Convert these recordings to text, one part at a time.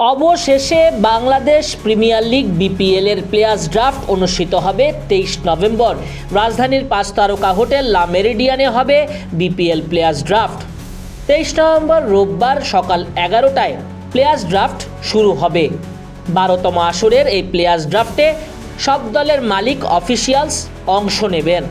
অবশেষে Bangladesh premier league BPL এর players draft অনুষ্ঠিত হবে তেইশ নভেম্বর। রাজধানীর পাঁচ তারকা হোটেল লা মেরিডিয়ানে হবে বিপিএল প্লেয়ার্স ড্রাফট তেইশ নভেম্বর রোববার সকাল এগারোটায় প্লেয়ার্স ড্রাফট শুরু হবে। বারোতম আসরের এই প্লেয়ার্স ড্রাফটে সব দলের মালিক অফিসিয়ালস অংশ নেবেন।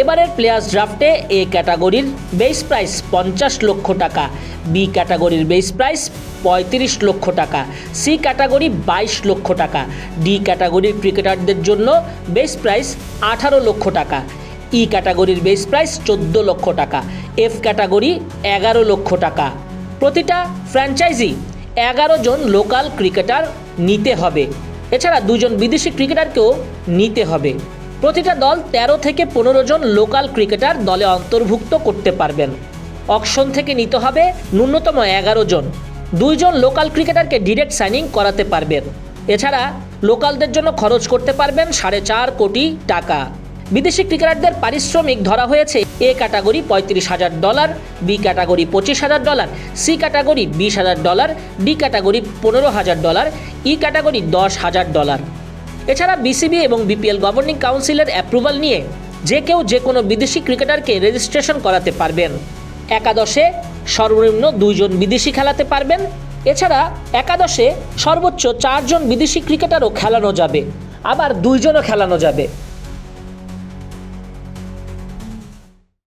এবারের প্লেয়ার্স ড্রাফটে এ ক্যাটাগরির বেস প্রাইস পঞ্চাশ লক্ষ টাকা, বি ক্যাটাগরির বেস প্রাইস পঁয়ত্রিশ লক্ষ টাকা, সি ক্যাটাগরি বাইশ লক্ষ টাকা, ডি ক্যাটাগরির ক্রিকেটারদের জন্য বেস প্রাইস আঠারো লক্ষ টাকা, ই ক্যাটাগরির বেস প্রাইস চোদ্দ লক্ষ টাকা, এফ ক্যাটাগরি এগারো লক্ষ টাকা। প্রতিটা ফ্র্যাঞ্চাইজি এগারো জন লোকাল ক্রিকেটার নিতে হবে। এছাড়া দুজন বিদেশি ক্রিকেটারকেও নিতে হবে। প্রতিটা দল ১৩ থেকে পনেরো জন লোকাল ক্রিকেটার দলে অন্তর্ভুক্ত করতে পারবেন। অকশন থেকে নিতে হবে ন্যূনতম এগারো জন। দুইজন লোকাল ক্রিকেটারকে ডিরেক্ট সাইনিং করাতে পারবেন। এছাড়া লোকালদের জন্য খরচ করতে পারবেন সাড়ে চার কোটি টাকা। বিদেশি ক্রিকেটারদের পারিশ্রমিক ধরা হয়েছে এ ক্যাটাগরি পঁয়ত্রিশ হাজার ডলার, বি ক্যাটাগরি পঁচিশ হাজার ডলার, সি ক্যাটাগরি বিশ হাজার ডলার, ডি ক্যাটাগরি পনেরো হাজার ডলার, ই ক্যাটাগরি দশ হাজার ডলার। এছাড়া বিসিবি এবং বিপিএল গভর্নিং কাউন্সিলের অ্যাপ্রুভাল নিয়ে যে কেউ যে কোনো বিদেশি ক্রিকেটারকে রেজিস্ট্রেশন করাতে পারবেন। একাদশে সর্বনিম্ন দুইজন বিদেশি খেলাতে পারবেন। এছাড়া একাদশে সর্বোচ্চ চারজন বিদেশি ক্রিকেটারও খেলানো যাবে। আবার দুইজনও খেলানো যাবে।